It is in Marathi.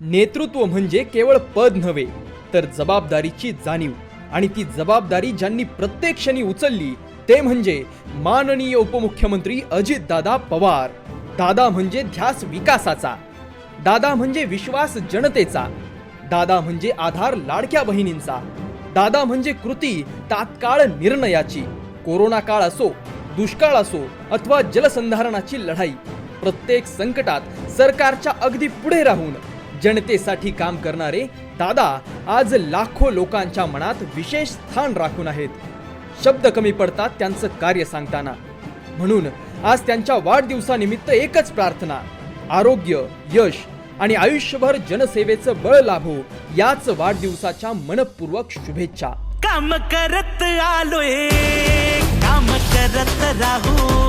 नेतृत्व म्हणजे केवळ पद नव्हे तर जबाबदारीची जाणीव. आणि ती जबाबदारी ज्यांनी प्रत्येक क्षणी उचलली ते म्हणजे माननीय उपमुख्यमंत्री अजितदादा पवार. दादा म्हणजे ध्यास विकासाचा. दादा म्हणजे विश्वास जनतेचा. दादा म्हणजे आधार लाडक्या बहिणींचा. दादा म्हणजे कृती तात्काळ निर्णयाची. कोरोना काळ असो दुष्काळ असो अथवा जलसंधारणाची लढाई. प्रत्येक संकटात सरकारच्या अगदी पुढे राहून जनतेसाठी काम करणारे दादा आज लाखो लोकांच्या मनात विशेष स्थान राखून आहेत. शब्द कमी पडतात त्यांचं कार्य सांगताना. म्हणून आज त्यांच्या वाढदिवसानिमित्त एकच प्रार्थना. आरोग्य यश आणि आयुष्यभर जनसेवेचं बळ लाभो याच वाढदिवसाच्या मनपूर्वक शुभेच्छा. काम करत आलोय काम करत राहू.